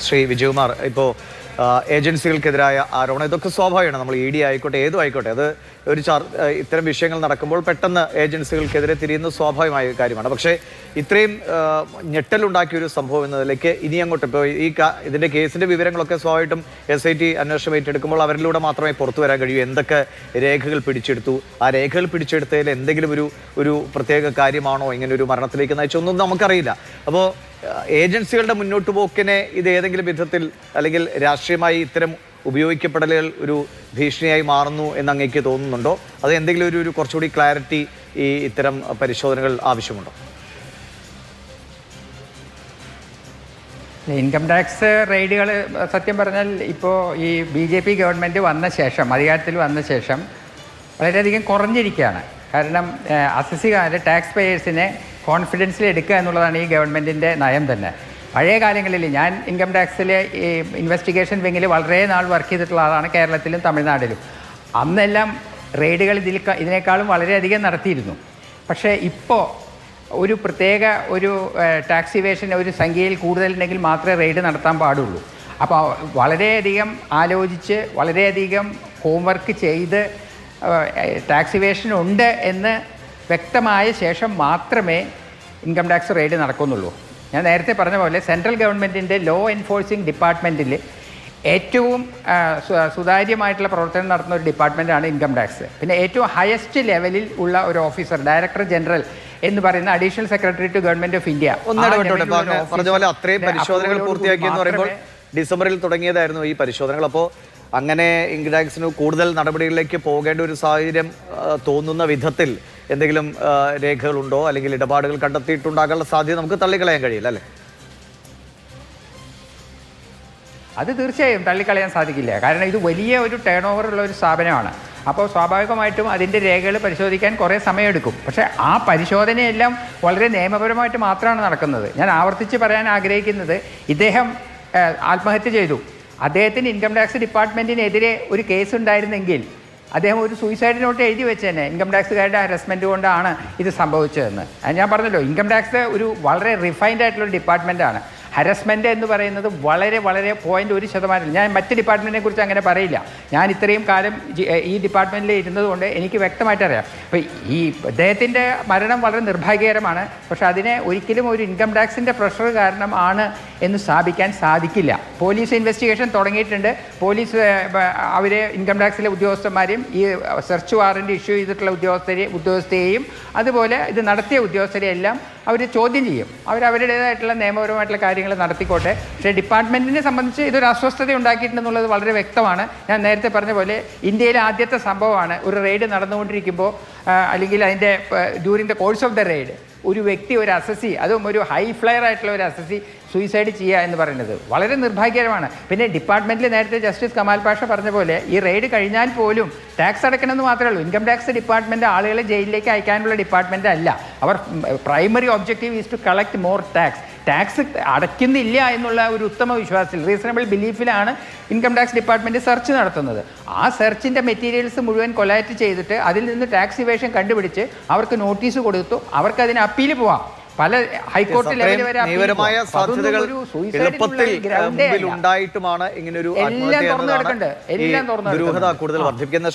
ശ്രീ വിജയകുമാർ ഇപ്പോൾ ഏജൻസികൾക്കെതിരായ ആരോപണം ഇതൊക്കെ സ്വാഭാവികമാണ്. നമ്മൾ ഇ ഡി ആയിക്കോട്ടെ ഏതും ആയിക്കോട്ടെ. അത് ഒരു ചാർ ഇത്തരം വിഷയങ്ങൾ നടക്കുമ്പോൾ പെട്ടെന്ന് ഏജൻസികൾക്കെതിരെ തിരിയുന്നത് സ്വാഭാവികമായ കാര്യമാണ്. പക്ഷേ ഇത്രയും ഞെട്ടലുണ്ടാക്കിയ ഒരു സംഭവം എന്നതിലേക്ക് ഇനി അങ്ങോട്ട് ഇപ്പോൾ ഈ ഇതിന്റെ കേസിന്റെ വിവരങ്ങളൊക്കെ സ്വാഭാവികമായിട്ടും എസ് ഐ ടി അന്വേഷണം ഏറ്റെടുക്കുമ്പോൾ അവരിലൂടെ മാത്രമേ പുറത്തു വരാൻ കഴിയൂ. എന്തൊക്കെ രേഖകൾ പിടിച്ചെടുത്തു? ആ രേഖകൾ പിടിച്ചെടുത്തതിൽ എന്തെങ്കിലും ഒരു ഒരു പ്രത്യേക കാര്യമാണോ? ഇങ്ങനെ ഒരു മരണത്തിലേക്ക് നയിച്ചൊന്നും നമുക്കറിയില്ല. അപ്പോൾ ഏജൻസികളുടെ മുന്നോട്ട് പോക്കിനെ ഇത് ഏതെങ്കിലും വിധത്തിൽ അല്ലെങ്കിൽ രാഷ്ട്രീയമായി ഇത്തരം ഉപയോഗിക്കപ്പെടലുകൾ ഒരു ഭീഷണിയായി മാറുന്നു എന്ന് അങ്ങേക്ക് തോന്നുന്നുണ്ടോ? അത് എന്തെങ്കിലും ഒരു ഒരു കുറച്ചുകൂടി ക്ലാരിറ്റി ഈ ഇത്തരം പരിശോധനകൾ ആവശ്യമുണ്ടോ? ഇൻകം ടാക്സ് റെയ്ഡുകൾ സത്യം പറഞ്ഞാൽ ഇപ്പോൾ ഈ ബി ജെ പി ഗവൺമെന്റ് വന്ന ശേഷം അധികാരത്തിൽ വന്ന ശേഷം വളരെയധികം കുറഞ്ഞിരിക്കുകയാണ്. കാരണം അസസികാർ ടാക്സ് പേയേഴ്സിനെ കോൺഫിഡൻസിൽ എടുക്കുക എന്നുള്ളതാണ് ഈ ഗവൺമെന്റിന്റെ നയം തന്നെ. പഴയ കാലങ്ങളിൽ ഞാൻ ഇൻകം ടാക്സിലെ ഈ ഇൻവെസ്റ്റിഗേഷൻ വിങ്ങിൽ വളരെ നാൾ വർക്ക് ചെയ്തിട്ടുള്ള ആളാണ് കേരളത്തിലും തമിഴ്നാട്ടിലും അന്നെല്ലാം റെയ്ഡുകൾ ഇതിൽ ഇതിനേക്കാളും വളരെയധികം നടത്തിയിരുന്നു. പക്ഷേ ഇപ്പോൾ ഒരു പ്രത്യേക ഒരു ടാക്സ് ഇവേഷൻ ഒരു സംഖ്യയിൽ കൂടുതലുണ്ടെങ്കിൽ മാത്രമേ റെയ്ഡ് നടത്താൻ പാടുള്ളൂ. അപ്പോൾ വളരെയധികം ആലോചിച്ച് വളരെയധികം ഹോംവർക്ക് ചെയ്ത് ടാക്സ് ഇവേഷൻ ഉണ്ട് എന്ന് വ്യക്തമായ ശേഷം മാത്രമേ ഇൻകം ടാക്സ് റെയ്ഡ് നടക്കുന്നുള്ളൂ. ഞാൻ നേരത്തെ പറഞ്ഞ പോലെ സെൻട്രൽ ഗവൺമെന്റിന്റെ ലോ എൻഫോഴ്സിംഗ് ഡിപ്പാർട്ട്മെന്റിൽ ഏറ്റവും സുതാര്യമായിട്ടുള്ള പ്രവർത്തനം നടത്തുന്ന ഒരു ഡിപ്പാർട്ട്മെന്റാണ് ഇൻകം ടാക്സ് പിന്നെ ഏറ്റവും ഹയസ്റ്റ് ലെവലിൽ ഉള്ള ഒരു ഓഫീസർ ഡയറക്ടർ ജനറൽ എന്ന് പറയുന്ന additional secretary to government of India പറഞ്ഞ പോലെ അത്രയും പരിശോധനകൾ പൂർത്തിയാക്കി എന്ന് പറയുമ്പോൾ ഡിസംബറിൽ തുടങ്ങിയതായിരുന്നു ഈ പരിശോധനകൾ. അപ്പോൾ അങ്ങനെ ഇൻകം ടാക്സിന് കൂടുതൽ നടപടികളിലേക്ക് പോകേണ്ട ഒരു സാഹചര്യം തോന്നുന്ന വിധത്തിൽ എന്തെങ്കിലും രേഖകളുണ്ടോ അല്ലെങ്കിൽ ഇടപാടുകൾ കണ്ടെത്തിയിട്ടുണ്ടാകാനുള്ള സാധ്യത നമുക്ക് തള്ളിക്കളയാൻ കഴിയില്ല അല്ലേ? അത് തീർച്ചയായും തള്ളിക്കളയാൻ സാധിക്കില്ല. കാരണം ഇത് വലിയ ഒരു ടേൺ ഓവർ ഉള്ള ഒരു സ്ഥാപനമാണ്. അപ്പോൾ സ്വാഭാവികമായിട്ടും അതിന്റെ രേഖകൾ പരിശോധിക്കാൻ കുറേ സമയമെടുക്കും. പക്ഷേ ആ പരിശോധനയെല്ലാം വളരെ നിയമപരമായിട്ട് മാത്രമാണ് നടക്കുന്നത്. ഞാൻ ആവർത്തിച്ച് പറയാൻ ആഗ്രഹിക്കുന്നത് ഇദ്ദേഹം ആത്മഹത്യ ചെയ്തു. അദ്ദേഹത്തിന് ഇൻകം ടാക്സ് ഡിപ്പാർട്ട്മെന്റിനെതിരെ ഒരു കേസ് ഉണ്ടായിരുന്നെങ്കിൽ അദ്ദേഹം ഒരു സൂയിസൈഡ് നോട്ട് എഴുതി വെച്ചേനെ. ഇൻകം ടാക്സുകാരുടെ ഹരസ്മെന്റ് കൊണ്ടാണ് ഇത് സംഭവിച്ചതെന്ന്. ഞാൻ പറഞ്ഞല്ലോ ഇൻകം ടാക്സ് ഒരു വളരെ റിഫൈൻഡ് ആയിട്ടുള്ള ഡിപ്പാർട്ട്മെന്റാണ് ഹരസ്മെന്റ് എന്ന് പറയുന്നത് വളരെ വളരെ പോയിന്റ് ഒരു ശതമാനം. ഞാൻ മറ്റ് ഡിപ്പാർട്ട്മെന്റിനെ കുറിച്ച് അങ്ങനെ പറയില്ല. ഞാൻ ഇത്രയും കാലം ഈ ഡിപ്പാർട്ട്മെന്റിൽ ഇരുന്നതുകൊണ്ട് എനിക്ക് വ്യക്തമായിട്ട് അറിയാം. അപ്പോൾ ഈ അദ്ദേഹത്തിന്റെ മരണം വളരെ നിർഭാഗ്യകരമാണ്. പക്ഷേ അതിനെ ഒരിക്കലും ഒരു ഇൻകം ടാക്സിന്റെ പ്രഷർ കാരണം ആണ് എന്ന് സ്ഥാപിക്കാൻ സാധിക്കില്ല. പോലീസ് ഇൻവെസ്റ്റിഗേഷൻ തുടങ്ങിയിട്ടുണ്ട്. പോലീസ് അവരെ ഇൻകം ടാക്സിലെ ഉദ്യോഗസ്ഥന്മാരെയും ഈ സെർച്ച് വാറന്റ് ഇഷ്യൂ ചെയ്തിട്ടുള്ള ഉദ്യോഗസ്ഥരെ ഉദ്യോഗസ്ഥയെയും അതുപോലെ ഇത് നടത്തിയ ഉദ്യോഗസ്ഥരെയെല്ലാം അവർ ചോദ്യം ചെയ്യും. അവർ അവരുടേതായിട്ടുള്ള നിയമപരമായിട്ടുള്ള കാര്യങ്ങൾ നടത്തിക്കോട്ടെ. പക്ഷേ ഡിപ്പാർട്ട്മെന്റിനെ സംബന്ധിച്ച് ഇതൊരു അസ്വസ്ഥത ഉണ്ടാക്കിയിട്ടുണ്ടെന്നുള്ളത് വളരെ വ്യക്തമാണ്. ഞാൻ നേരത്തെ പറഞ്ഞ പോലെ ഇന്ത്യയിലെ ആദ്യത്തെ സംഭവമാണ് ഒരു റെയ്ഡ് നടന്നുകൊണ്ടിരിക്കുമ്പോൾ അല്ലെങ്കിൽ അതിന്റെ during the course of the raid ഒരു വ്യക്തി ഒരു അസസി അതും ഒരു ഹൈ ഫ്ലയർ ആയിട്ടുള്ള ഒരു അസസി സൂയിസൈഡ് ചെയ്യുക എന്ന് പറയുന്നത് വളരെ നിർഭാഗ്യകരമാണ്. പിന്നെ ഡിപ്പാർട്ട്മെന്റിൽ നേരത്തെ ജസ്റ്റിസ് കമാൽ പാഷ പറഞ്ഞ പോലെ ഈ റെയ്ഡ് കഴിഞ്ഞാൽ പോലും ടാക്സ് അടയ്ക്കണമെന്ന് മാത്രമേ ഉള്ളൂ. ഇൻകം ടാക്സ് ഡിപ്പാർട്ട്മെന്റ് ആളുകളെ ജയിലിലേക്ക് അയക്കാനുള്ള ഡിപ്പാർട്ട്മെന്റ് അല്ല. അവർ primary objective is to collect more tax tax അടയ്ക്കുന്നില്ല എന്നുള്ള ഒരു ഉത്തമ വിശ്വാസത്തിൽ റീസണബിൾ ബിലീഫിലാണ് ഇൻകം ടാക്സ് ഡിപ്പാർട്ട്മെന്റ് സെർച്ച് നടത്തുന്നത് ആ സെർച്ചിന്റെ മെറ്റീരിയൽസ് മുഴുവൻ കൊലാറ്റ് ചെയ്തിട്ട് അതിൽ നിന്ന് ടാക്സ് ഇവേഷൻ കണ്ടുപിടിച്ച് അവർക്ക് നോട്ടീസ് കൊടുത്തു അവർക്ക് അതിന് അപ്പീൽ പോവാം പല ഹൈക്കോടതി ലെവൽ വരെ എളുപ്പത്തിൽ. ഉണ്ടായിട്ടുമാണ് ഇങ്ങനെ ഒരു എല്ലാം തുറന്നു കിടക്കുന്നുണ്ട്. എല്ലാം തുറന്നു ദുരൂഹത. കൂടുതൽ വർദ്ധിപ്പിക്കുന്ന